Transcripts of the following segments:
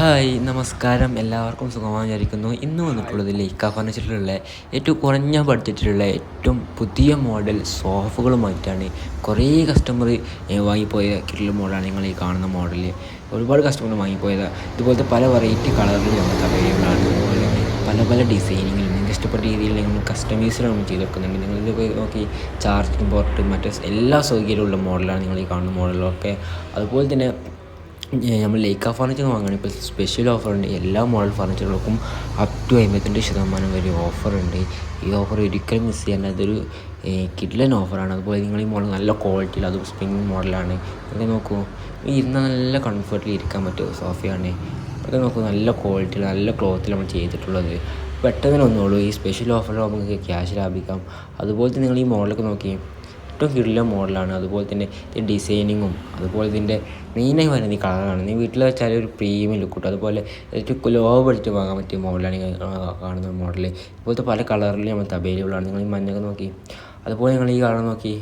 Hi നമസ്കാരം. എല്ലാവർക്കും സുഖമായി വിചാരിക്കുന്നു. ഇന്ന് വന്നിട്ടുള്ളത് ലൈക്ക ഫർണിച്ചറിലുള്ള ഏറ്റവും കുറഞ്ഞ ബഡ്ജറ്റിലുള്ള ഏറ്റവും പുതിയ മോഡൽ സോഫുകളുമായിട്ടാണ് കുറേ കസ്റ്റമർ വാങ്ങിപ്പോയ കിട്ടുള്ള മോഡലാണ് നിങ്ങൾ ഈ കാണുന്ന മോഡൽ ഒരുപാട് കസ്റ്റമർ വാങ്ങിപ്പോയത്. ഇതുപോലത്തെ പല വെറൈറ്റി കളറിൽ നമുക്ക് അവൈലബിൾ ആണ്. അതുപോലെ പല പല ഡിസൈനിങ്ങിൽ നിങ്ങൾക്ക് ഇഷ്ടപ്പെട്ട രീതിയിൽ നിങ്ങൾ കസ്റ്റമൈസ് നമ്മൾ ചെയ്ത് വെക്കുന്നുണ്ട്. നിങ്ങൾ ഇതൊക്കെ നോക്കി ചാർജിങ് പോർട്ട് മറ്റേ എല്ലാ സൗകര്യമുള്ള മോഡലാണ് നിങ്ങൾ ഈ കാണുന്ന മോഡലൊക്കെ അതുപോലെ തന്നെ നമ്മൾ ലേക്ക ഫർണിച്ചർ വാങ്ങുകയാണെങ്കിൽ ഇപ്പോൾ സ്പെഷ്യൽ ഉണ്ട്. എല്ലാ മോഡൽ ഫർണിച്ചറുകൾക്കും അപ് ടു അമ്പത്തിരണ്ട് ശതമാനം വരെ ഓഫർ ഉണ്ട്. ഈ ഓഫർ ഒരിക്കലും മിസ് ചെയ്യേണ്ട അതൊരു കിഡ്ലൻ ഓഫറാണ് അതുപോലെ നിങ്ങൾ ഈ മോഡൽ നല്ല ക്വാളിറ്റിയിൽ അത് സ്പ്രിങ് മോഡലാണ് അതൊക്കെ നോക്കൂ. ഇരുന്ന നല്ല കംഫർട്ടിൽ ഇരിക്കാൻ പറ്റും സോഫയാണ്. അതൊക്കെ നോക്കൂ. നല്ല ക്വാളിറ്റിയിൽ നല്ല ക്ലോത്തിൽ നമ്മൾ ചെയ്തിട്ടുള്ളത്. പെട്ടെന്ന് ഒന്നുള്ളൂ ഈ സ്പെഷ്യൽ ഓഫറിൽ നമുക്ക് ക്യാഷ് ലാഭിക്കാം. അതുപോലെ തന്നെ നിങ്ങൾ ഈ മോഡലൊക്കെ നോക്കി. ഏറ്റവും കിടിലൻ മോഡലാണ് അതുപോലെ തന്നെ ഡിസൈനിങ്ങും അതുപോലെ ഇതിന്റെ മെയിനായി വരുന്നത് ഈ കളറാണ് നീ വീട്ടിൽ വെച്ചാൽ ഒരു പ്രീമിയം ലുക്ക് കിട്ടും. അതുപോലെ ഏറ്റവും ലോ ബഡ്ജറ്റ് വാങ്ങാൻ പറ്റിയ മോഡലാണ് കാണുന്ന മോഡൽ ഇപ്പോഴത്തെ പല കളറിലും നമുക്ക് അവൈലബിൾ ആണ്. നിങ്ങൾ ഈ മഞ്ഞൊക്കെ നോക്കി. അതുപോലെ നിങ്ങൾ ഈ കളർ നോക്കി.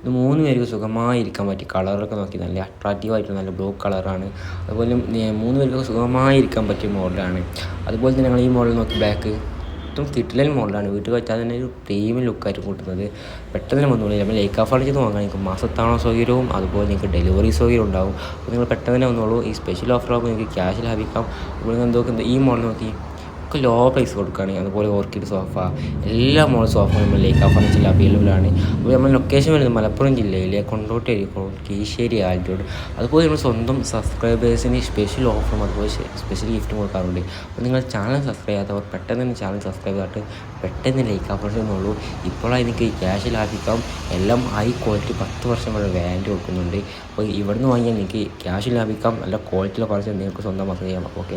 ഇത് മൂന്ന് പേർക്ക് സുഖമായി ഇരിക്കാൻ പറ്റി. കളറൊക്കെ നോക്കി. നല്ല അട്രാക്റ്റീവ് ആയിട്ട് നല്ല ബ്ലൂ കളറാണ് അതുപോലെ മൂന്ന് പേർക്ക് സുഖമായി ഇരിക്കാൻ പറ്റിയ മോഡലാണ് അതുപോലെ തന്നെ ഞങ്ങൾ ഈ മോഡൽ നോക്കി ബ്ലാക്ക് ഏറ്റവും കിട്ടിലൻ മോഡലാണ്. വീട്ടിൽ വെച്ചാൽ തന്നെ ഒരു പ്രീമിയം ലുക്കായിട്ട് കൂട്ടുന്നത് പെട്ടെന്ന് വന്നോളൂ നമ്മൾ ഓഫ് ഫർണിച്ചർ വാങ്ങാൻ നിങ്ങൾക്ക് മാസത്താണോ സൗകര്യവും അതുപോലെ നിങ്ങൾക്ക് ഡെലിവറി സൗകര്യം ഉണ്ടാവും. അപ്പോൾ നിങ്ങൾ പെട്ടെന്ന് തന്നെ വന്നോളൂ. ഈ സ്പെഷ്യൽ ഓഫർ ആകുമ്പോൾ നിങ്ങൾക്ക് ക്യാഷ് ലാഭിക്കാം. അപ്പോൾ എന്തൊക്കെ ഈ മോഡൽ നോക്കി. ഒക്കെ ലോ പ്രൈസ് കൊടുക്കുകയാണ് അതുപോലെ ഓർക്കിഡ് സോഫ എല്ലാ മോഡൽ സോഫ നമ്മൾ ലേക്കാ അവൈലബിൾ ആണ്. അപ്പോൾ നമ്മൾ ലൊക്കേഷൻ വരുന്നത് മലപ്പുറം ജില്ലയിലെ കൊണ്ടോട്ടേരി കീശ്ശേരി ആൽറ്റോട് അതുപോലെ നമ്മൾ സ്വന്തം സബ്സ്ക്രൈബേഴ്സിന് സ്പെഷ്യൽ ഓഫറും അതുപോലെ സ്പെഷ്യൽ ഗിഫ്റ്റും കൊടുക്കാറുണ്ട്. അപ്പോൾ നിങ്ങൾ ചാനൽ സബ്സ്ക്രൈബ് ചെയ്യാത്തവർ പെട്ടെന്ന് തന്നെ ചാനൽ സബ്സ്ക്രൈബ് ചെയ്തിട്ട് പെട്ടെന്ന് ലൈക്ക് ആഫർന്നുള്ളൂ ഇപ്പോഴാണ് എനിക്ക് ക്യാഷ് ലാഭിക്കാം. എല്ലാം ഹൈ ക്വാളിറ്റി പത്ത് വർഷം വരെ വാറന്റി കൊടുക്കുന്നുണ്ട്. അപ്പോൾ ഇവിടുന്ന് വാങ്ങിയാൽ നിങ്ങൾക്ക് ക്യാഷ് ലാഭിക്കാം. നല്ല ക്വാളിറ്റിയുള്ള ഫർണിച്ചർ നിങ്ങൾക്ക് സ്വന്തമാക്കുകയും ചെയ്യാം. ഓക്കെ